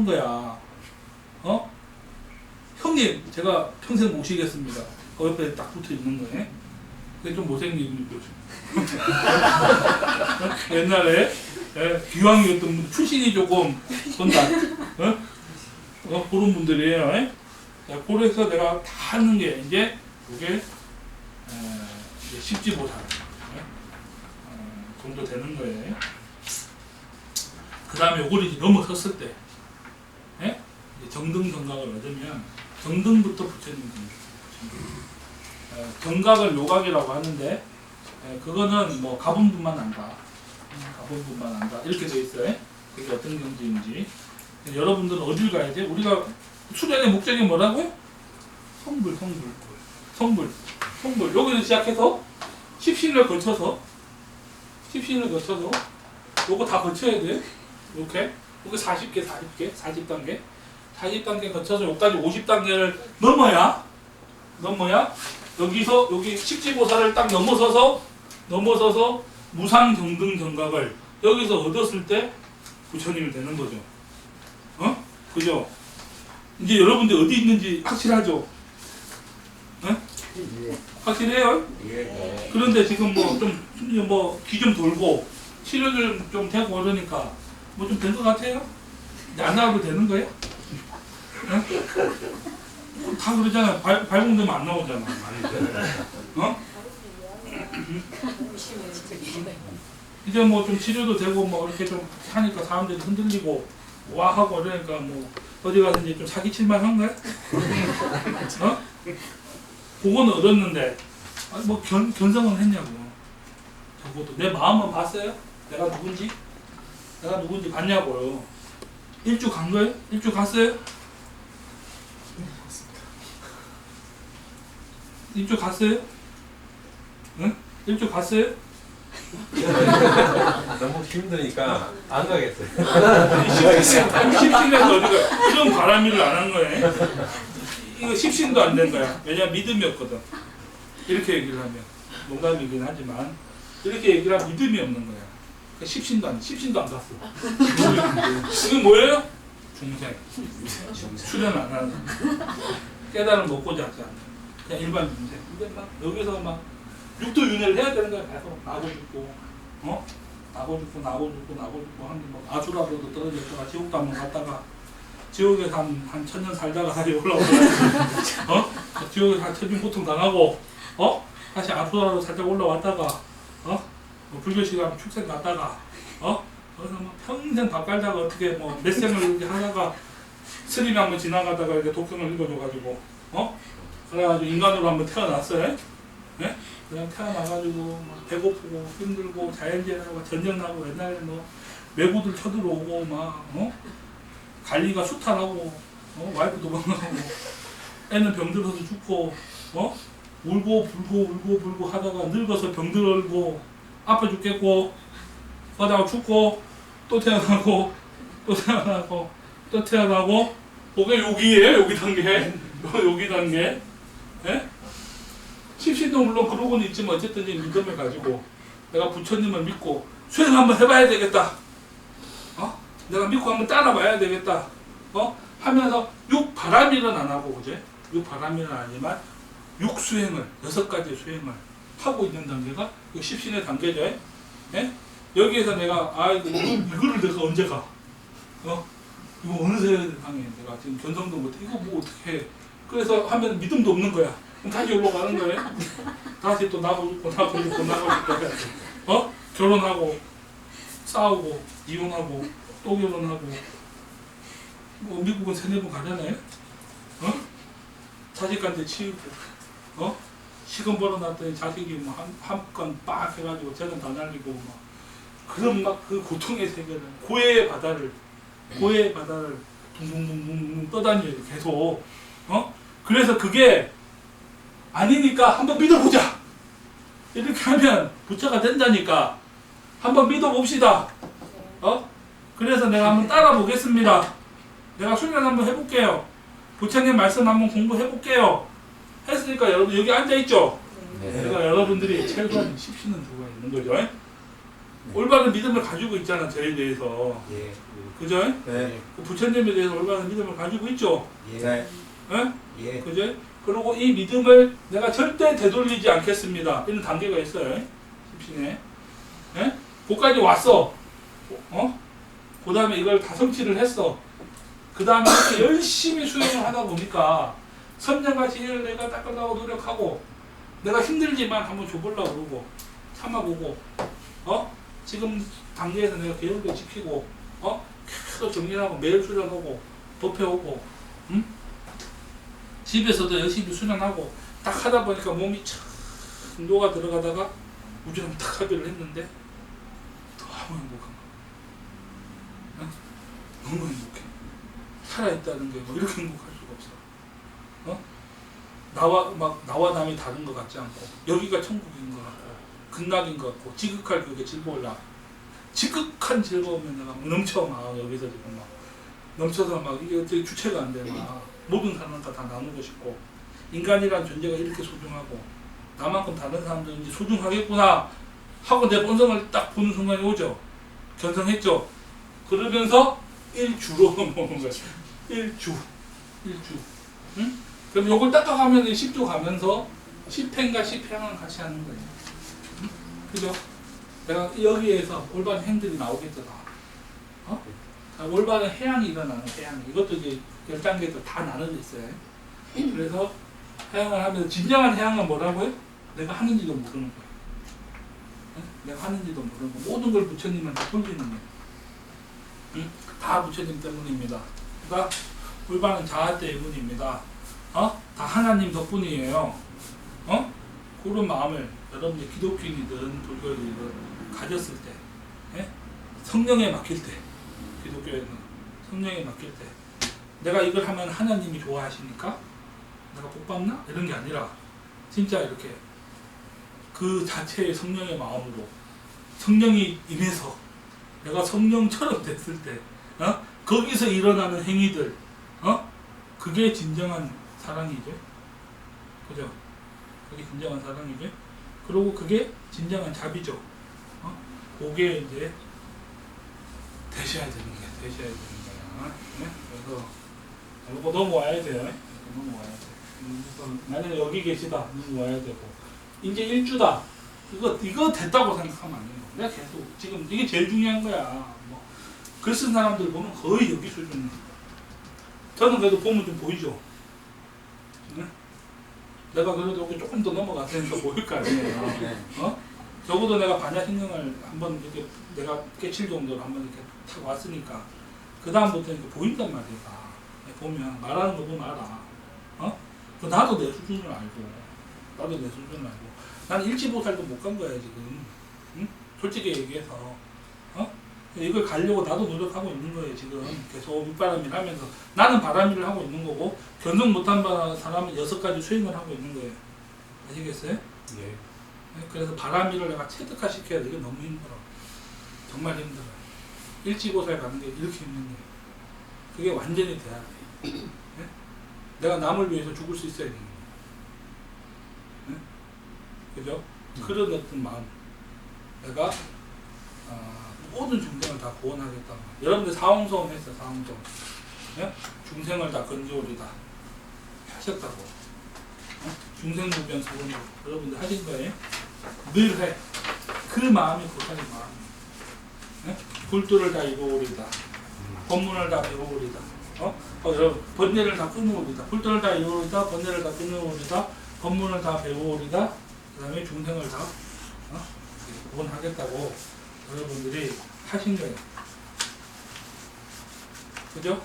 물어본 거야. 어? 형님, 제가 평생 모시겠습니다. 그 옆에 딱 붙어 있는 거네. 근데 좀 못생긴 거죠. 어? 옛날에 예, 기왕이었던 분, 출신이 조금 본다. 어? 어, 그런 분들이에요. 예? 자, 그래서 내가 다 하는 게 이제 그게 에, 이제 십지보살 예? 어, 정도 되는 거예요. 그 다음에 요걸 이제 넘어섰을 때 예? 정등 정각을 얻으면 정등부터 부처님 정등. 어, 정각을 요각이라고 하는데 예, 그거는 뭐 가본분만 안다. 가본분만 안다. 이렇게 돼 있어요. 그게 어떤 경지인지. 여러분들은 어딜 가야 돼? 우리가 수련의 목적이 뭐라고요? 성불, 성불, 성불, 성불. 여기서 시작해서 십신을 거쳐서 십신을 거쳐서 요거 다 거쳐야 돼. 이렇게 이거 40개, 40개, 40단계, 40단계 거쳐서 여기까지 50단계를 넘어야 넘어야 여기서 여기 십지보살을 딱 넘어서서 넘어서서 무상 정등 정각을 여기서 얻었을 때 부처님이 되는 거죠. 어? 그죠? 이제 여러분들 어디 있는지 확실하죠? 어? 확실해요? 그런데 지금 뭐 좀 뭐 귀 좀 돌고 치료를 좀 되고 그러니까 뭐 좀 된 것 같아요? 안 나와도 되는 거예요? 어? 다 그러잖아. 발, 발공되면 안 나오잖아. 어? 이제 뭐 좀 치료도 되고 뭐 이렇게 좀 하니까 사람들이 흔들리고 와 하고 그러니까 뭐 어디 가서 이제 좀 사기칠만 한가요? 어? 그거는 얻었는데 아니 뭐 견, 견성은 했냐고 적어도 내 마음은 봤어요? 내가 누군지? 내가 누군지 봤냐고요 일주 간 거예요? 일주 갔어요? 일주 갔어요? 응? 일주 갔어요? 너무 힘드니까 안 가겠어요. 십신에서 어디가 이런 바람이를 안한 거네. 이거 십신도 안 된 거야. 왜냐 믿음이 없거든. 이렇게 얘기를 하면 농담이긴 하지만 이렇게 얘기를 하면 믿음이 없는 거야. 그러니까 십신도 안 십신도 안 갔어. 이게 뭐예요? 중생. 수련 안 하는. 깨달음 먹고자 하지 않는. 그냥 일반 중생. 근데 막 여기서 막 육도 윤회를 해야 되는 거야. 계속 나고 죽고, 어? 나고 죽고 나고 죽고 나고 죽고 하는 뭐 아수라로도 떨어졌다가 지옥도 한번 갔다가 지옥에서 한, 한 천년 살다가 다시 올라오더라고 어? 지옥에서 한 천년 고통 당하고 어? 다시 아수라로 살짝 올라왔다가 어? 뭐 불교 시간 축생 갔다가 어? 거기서 뭐 평생 밥 깔다가 어떻게 뭐 몇 생을 하다가 스님이 한번 지나가다가 이렇게 독경을 읽어줘가지고 어? 그래가지고 인간으로 한번 태어났어요 예? 그냥 태어나가지고 막 배고프고 힘들고 자연재해하고 전쟁 나고 옛날에 뭐 외구들 쳐들어오고 막 어? 관리가 수탈하고 어? 와이프 도망가고 애는 병들어서 죽고 어? 울고 불고 울고 불고 하다가 늙어서 병들고 아파 죽겠고 그러다가 죽고 또 태어나고 또 태어나고 또 태어나고 그게 여기에 여기 단계 여기 단계 예? 십신도 물론 그러고는 있지만 어쨌든 이 믿음을 가지고 내가 부처님을 믿고 수행 한번 해봐야 되겠다. 어? 내가 믿고 한번 따라봐야 되겠다. 어? 하면서 육 바람일은 안 하고 그제 육 바람일은 아니지만 육 수행을 여섯 가지 수행을 하고 있는 단계가 이 십신의 단계죠. 예? 여기에서 내가 아 이거 이거를 내가 언제 가? 어? 이거 어느 세상에 내가 지금 견성도 못해 이거 뭐 어떻게 해? 그래서 하면 믿음도 없는 거야. 그럼 다시 올라 가는 거예요. 다시 또 나고 죽고 나고 죽고 나고 죽고 어? 결혼하고 싸우고 이혼하고 또 결혼하고 뭐 미국은 세네 번 가잖아요. 어? 자식한테 치우고 어? 시금 벌어놨더니 자식이 뭐한한건빡 해가지고 쟤는 다 날리고 막 그런 막 그 고통의 세계를 고해의 바다를 고해의 바다를 둥둥둥둥 떠다녀요 계속 어? 그래서 그게 아니니까 한번 믿어보자. 이렇게 하면 부처가 된다니까. 한번 믿어봅시다. 어? 그래서 내가 한번 따라 보겠습니다. 내가 수련 한번 해볼게요. 부처님 말씀 한번 공부해볼게요. 했으니까 여러분 여기 앉아있죠? 네. 그러니까 여러분들이 최소한 10시는 들어가 있는 거죠. 올바른 믿음을 가지고 있잖아 저에 대해서 예. 그죠? 네. 그 부처님에 대해서 올바른 믿음을 가지고 있죠 네. 예? 예. 그죠? 그리고 이 믿음을 내가 절대 되돌리지 않겠습니다 이런 단계가 있어요 십신에 예? 거기까지 왔어 어? 그 다음에 이걸 다 성취를 했어 그 다음에 이렇게 열심히 수행을 하다 보니까 선장같이 일을 내가 닦으려고 노력하고 내가 힘들지만 한번 줘보려고 그러고 참아보고 어? 지금 단계에서 내가 계획도 지키고 어? 계속 정리하고 매일 수련하고 법해오고 응? 집에서도 열심히 수련하고 딱 하다 보니까 몸이 참 녹아 들어가다가 우주랑 딱 합의를 했는데 너무 행복한 거야 응? 너무 행복해. 살아있다는 게 뭐 이렇게 행복할 수가 없어. 어? 나와 막 나와 남이 다른 것 같지 않고 여기가 천국인 것 같고 극락인 것 같고 지극할 그게 즐거울 나. 지극한 즐거움에 내가 막 넘쳐 막 여기서 지금 막. 넘쳐서 막 이게 어떻게 주체가 안 돼 막 모든 사람과 다 나누고 싶고 인간이란 존재가 이렇게 소중하고 나만큼 다른 사람도 이제 소중하겠구나 하고 내 본성을 딱 보는 순간이 오죠 견성했죠 그러면서 일주로 넘어오는 거야 일주 일주 응? 그럼 요걸 닦아가면 10조 가면서 10행과 10행을 같이 하는 거예요 응? 그죠? 내가 여기에서 올바른 행들이 나오겠죠 다 어? 자, 올바른 해양이 일어나는 해양 이것도 이제 10단계도 다 나눠져 있어요 그래서 해양을 하면서 진정한 해양은 뭐라고요? 내가 하는지도 모르는 응? 내가 하는지도 모르는 거 모든 걸 부처님한테 돌리는 거예요 응? 다 부처님 때문입니다 그러니까 올바른 자아 때문입니다 어? 다 하나님 덕분이에요 어? 그런 마음을 여러분이 기독교인이든 불교인이든 가졌을 때 예? 성령에 맡길 때 기독교에는 성령에 맡길 때 내가 이걸 하면 하나님이 좋아하시니까 내가 복 받나? 이런 게 아니라 진짜 이렇게 그 자체의 성령의 마음으로 성령이 임해서 내가 성령처럼 됐을 때 어? 거기서 일어나는 행위들 어? 그게 진정한 사랑이죠 그죠? 그게 진정한 사랑이죠 그리고 그게 진정한 자비죠 어? 그게 이제 되셔야 되는 거야 되셔야 되는 거야 네? 그래서 이거 넘어와야 돼요. 넘어와야 돼. 음, 만약에 여기 계시다. 넘어와야 되고. 이제 일주다. 이거 이거 됐다고 생각하면 안 돼요 내가 계속 지금 이게 제일 중요한 거야. 뭐, 글쓴 사람들 보면 거의 여기 수준 저는 그래도 보면 좀 보이죠? 네? 내가 그래도 여기 조금 더 넘어갔으니까 보일 거 아니에요. 네. 어? 적어도 내가 반야신경을 한번 이렇게 내가 깨칠 정도로 한번 이렇게 탁 왔으니까 그 다음부터 이렇게 보인단 말이야. 보면 말하는 거 보면 알아. 어? 그 나도 내 수준을 알고, 나도 내 수준을 알고. 난 일지보살도 못 간 거야 지금. 응? 솔직히 얘기해서, 어? 이걸 가려고 나도 노력하고 있는 거예요 지금. 계속 밑바람일 하면서 나는 바람일을 하고 있는 거고 견성 못한 바- 사람은 여섯 가지 수행을 하고 있는 거예요. 아시겠어요? 예. 네, 그래서 바람일을 내가 체득화 시켜야 돼. 이게 너무 힘들어. 정말 힘들어. 일지고살 가는 게 이렇게 힘든 거예요. 그게 완전히 돼야 돼. 네? 내가 남을 위해서 죽을 수 있어야 되는 거예요. 네? 그죠? 그런 어떤 마음. 내가 어, 모든 중생을 다 구원하겠다. 여러분들 사홍소원 했어, 사홍소원. 네? 중생을 다 건져오리다. 하셨다고. 어? 중생무변 소원으로 여러분들 하신 거예요? 늘 해. 그 마음이 고사의 마음. 네? 불도를 다 이루오리다. 법문을 다 배우오리다. 어? 어, 번뇌를 다 끊어오리다. 불도를 다 이루오리다. 번뇌를 다 끊어오리다. 법문을 다 배우오리다. 그 다음에 중생을 다 어? 구원하겠다고 여러분들이 하신 거예요. 그죠?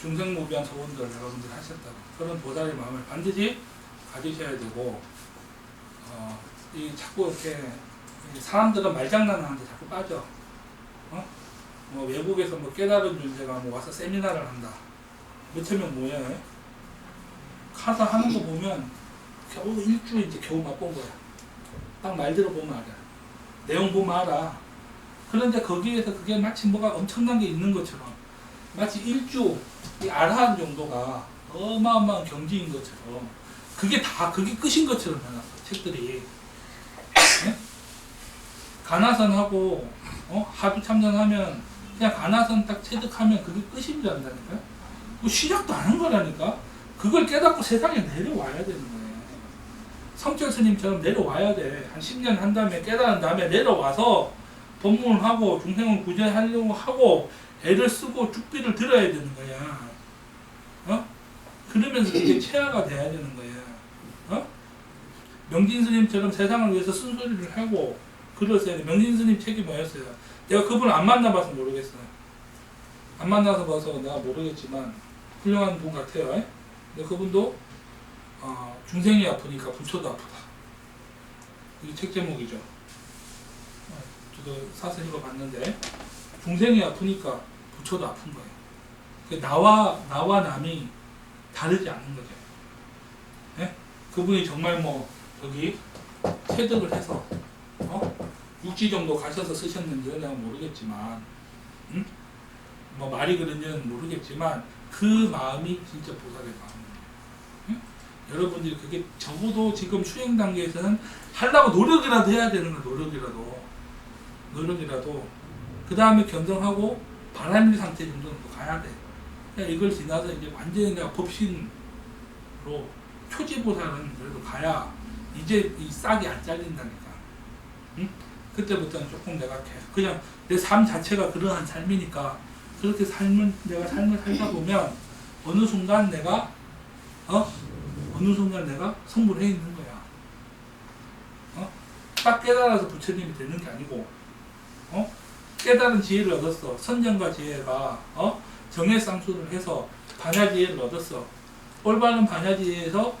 중생무비한 소원들 여러분들 하셨다고 그런 보살의 마음을 반드시 가지셔야 되고 어, 이 자꾸 이렇게 이 사람들은 말장난하는데 자꾸 빠져 어? 뭐 외국에서 뭐 깨달은 존재가 뭐 와서 세미나를 한다. 몇천 명 모여요. 가서 하는 거 보면 겨우 일주일 이제 겨우 맛본 거야. 딱 말 들어보면 알아. 내용 보면 알아. 그런데 거기에서 그게 마치 뭐가 엄청난 게 있는 것처럼 마치 일주 이 아라한 정도가 어마어마한 경지인 것처럼 그게 다 그게 끝인 것처럼 해놨어 책들이. 가나선하고 어? 합의 참전하면 그냥 가나선 딱 체득하면 그게 끝입니다니까요. 뭐 시작도 안 한 거라니까. 그걸 깨닫고 세상에 내려와야 되는 거예요. 성철 스님처럼 내려와야 돼. 한 10년 한 다음에 깨달은 다음에 내려와서 법문을 하고 중생을 구제하려고 하고 애를 쓰고 죽비를 들어야 되는 거야. 어? 그러면서 이게 체화가 돼야 되는 거야. 어? 명진 스님처럼 세상을 위해서 쓴소리를 하고 돼. 명진 스님 책이 뭐였어요? 내가 그분을 안 만나봐서 모르겠어요. 안 만나서 봐서 내가 모르겠지만 훌륭한 분 같아요. 에? 근데 그분도 어, 중생이 아프니까 부처도 아프다. 이게 책 제목이죠. 어, 저도 사서 읽어봤는데 중생이 아프니까 부처도 아픈 거예요. 그 나와 나와 남이 다르지 않은 거죠. 예? 그분이 정말 뭐 여기 체득을 해서 어? 육지 정도 가셔서 쓰셨는지는 내가 모르겠지만, 응? 뭐 말이 그런지는 모르겠지만 그 마음이 진짜 보살의 마음이에요. 응? 여러분들이 그게 적어도 지금 수행 단계에서는 하려고 노력이라도 해야 되는 거 노력이라도 노력이라도 그 다음에 견성하고 바람일 상태 정도는 또 가야 돼. 그냥 이걸 지나서 이제 완전히 내가 법신으로 초지보살은 그래도 가야 이제 이 싹이 안 잘린다니까. 응? 그때부터는 조금 내가 계속 그냥 내 삶 자체가 그러한 삶이니까 그렇게 삶을 내가 삶을 살다 보면 어느 순간 내가 어 어느 순간 내가 성불해 있는 거야. 어? 딱 깨달아서 부처님이 되는 게 아니고 어? 깨달은 지혜를 얻었어. 선정과 지혜가 어? 정의 쌍수를 해서 반야지혜를 얻었어. 올바른 반야지혜에서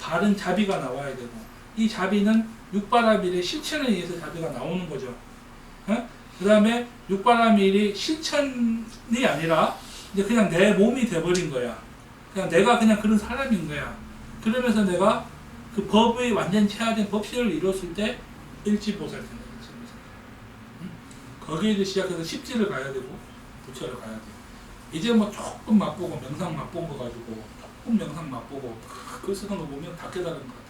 바른 자비가 나와야 되고 이 자비는 육바라밀의 실천에 의해서 자비가 나오는 거죠. 그 다음에 육바라밀이 실천이 아니라 이제 그냥 내 몸이 돼버린 거야. 그냥 내가 그냥 그런 사람인 거야. 그러면서 내가 그 법의 완전 체화된 법실을 이뤘을 때 일지보살. 응? 거기에 시작해서 십지를 가야 되고 부처를 가야 돼. 이제 뭐 조금 맛보고 명상 맛본 거 가지고 조금 명상 맛보고 그 쓰는 거 보면 다 깨달은 것 같아.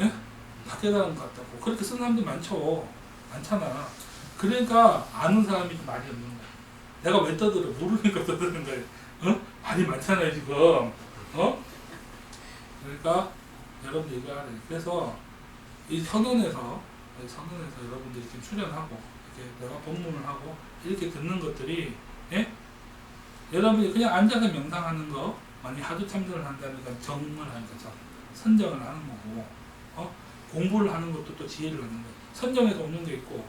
예? 다 깨달은 것 같다고. 그렇게 쓰는 사람들 많죠. 많잖아. 그러니까 아는 사람이 좀 많이 없는 거야. 내가 왜 떠들어? 모르니까 떠드는 거야. 어? 많이 많잖아요, 지금. 어? 그러니까 여러분들 이거 돼. 그래서 이 선언에서, 이 선언에서 여러분들이 이렇게 출연하고, 이렇게 내가 법문을 하고, 이렇게 듣는 것들이, 예? 여러분이 그냥 앉아서 명상하는 거, 만약 하도 참선을 한다니까 정을 거죠. 선정을 하는 거고, 어? 공부를 하는 것도 또 지혜를 얻는 거예요. 선정에서 오는 게 있고,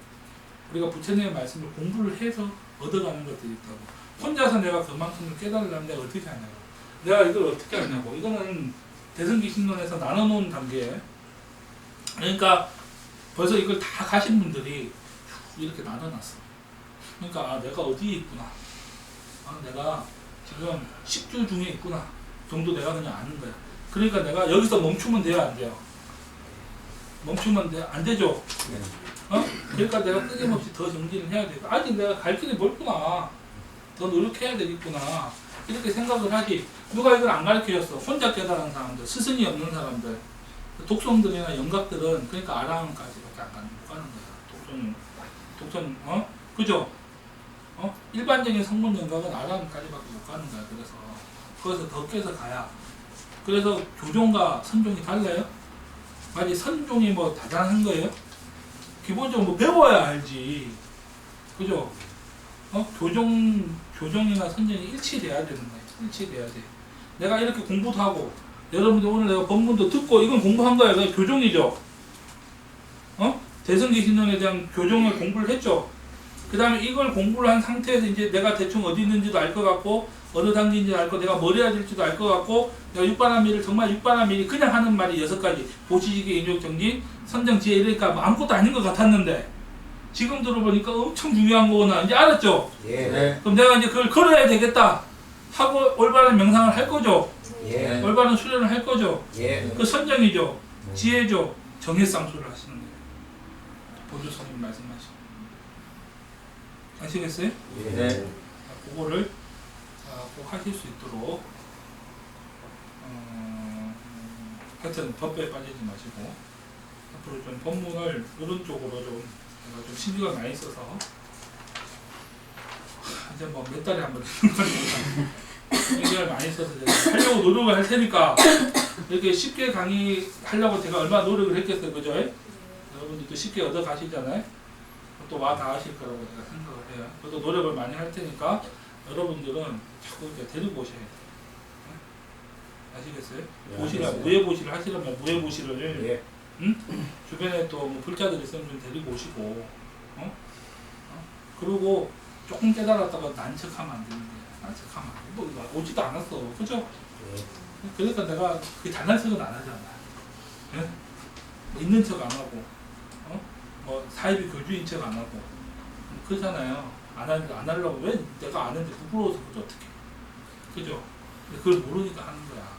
우리가 부처님의 말씀을 공부를 해서 얻어가는 것들이 있다고. 혼자서 내가 그만큼을 깨달으려면 어떻게 하냐고. 내가 이걸 어떻게 하냐고. 이거는 대승기신론에서 나눠놓은 단계. 그러니까 벌써 이걸 다 가신 분들이 이렇게 나눠놨어. 그러니까 아, 내가 어디에 있구나. 아, 내가 지금 10주 중에 있구나. 정도 내가 그냥 아는 거야. 그러니까 내가 여기서 멈추면 돼요, 안 돼요? 멈추면 돼, 안 되죠? 어? 그러니까 내가 끊임없이 더 정진을 해야 돼. 아직 내가 갈 길이 멀구나. 더 노력해야 되겠구나. 이렇게 생각을 하지. 누가 이걸 안 가르쳐줬어? 혼자 깨달은 사람들, 스승이 없는 사람들, 독성들이나 영각들은 그러니까 아랑까지밖에 안 가는, 못 가는 거야. 독성, 독성, 어? 그죠? 어? 일반적인 성문 영각은 아랑까지밖에 못 가는 거야. 그래서 거기서 더 깨서 가야. 그래서 교종과 선종이 달라요? 아니 선종이 뭐 대단한 거예요? 기본적으로 뭐 배워야 알지. 그죠? 어? 교정, 교정이나 선정이 일치돼야 되는 거야. 일치돼야 돼. 내가 이렇게 공부도 하고, 여러분들 오늘 내가 법문도 듣고, 이건 공부한 거야. 그게 교정이죠. 어? 대승기 신론에 대한 교정을 공부를 했죠. 그 다음에 이걸 공부를 한 상태에서 이제 내가 대충 어디 있는지도 알 것 같고, 어느 단계인지 알고, 내가 뭘 해야 될지도 알 것 같고, 내가 육바라밀을 정말 육바라밀이 그냥 하는 말이 여섯 가지. 보시지기, 인욕정진, 선정 지혜 이러니까 뭐 아무것도 아닌 것 같았는데, 지금 들어보니까 엄청 중요한 거구나. 이제 알았죠? 예. 그럼 내가 이제 그걸 걸어야 되겠다. 하고 올바른 명상을 할 거죠. 예. 올바른 수련을 할 거죠. 예. 그 선정이죠. 지혜죠. 정해쌍수를 하시는 거예요. 보조선님 말씀하시고. 아시겠어요? 예. 자, 그거를 아, 꼭 하실 수 있도록 어, 하여튼 법에 빠지지 마시고 앞으로 좀 본문을 오른쪽으로 좀 제가 좀 신경을 많이 써서. 이제 뭐 몇 달에 한 번 되는 거니까 신경을 많이 써서 제가 하려고 노력을 할 테니까 이렇게 쉽게 강의하려고 제가 얼마나 노력을 했겠어요 그죠? 여러분들도 쉽게 얻어 가시잖아요. 또와다 하실 거라고 제가 생각을 해요. 저도 노력을 많이 할 테니까 여러분들은 자꾸 이렇게 데리고 오셔야 돼요 네? 아시겠어요? 보시라 무예 보시를 하시려면 무예 보시를 예. 주변에 또뭐 불자들 있으면 좀 데리고 오시고 어? 어? 그리고 조금 깨달았다가 난척하면 안 되는데 난척하면 안 돼. 뭐 이거 오지도 않았어 그죠? 예. 그러니까 내가 그 장난식은 안 하잖아 예? 있는 척 안 하고 어? 뭐 사이비 교주인 척 안 하고 그러잖아요 안, 하, 안 하려고 왜 내가 아는데 부끄러워서 그죠 어떻게 그죠? 근데 그걸 모르니까 하는 거야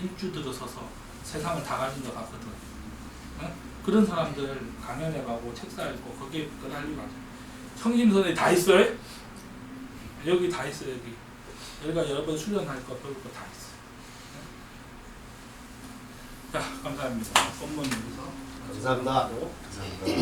일주 들어서서 세상을 다 가진 것 같거든 어? 그런 사람들 강연해 가고 책사 읽고 거기에 끈할리고 하죠 청심선에 다 있어요? 여기 다 있어 여기 여기가 여러 번 수련할 거 배울 거 다 있어 자 감사합니다 본문 여기서 감사합니다. 감사합니다.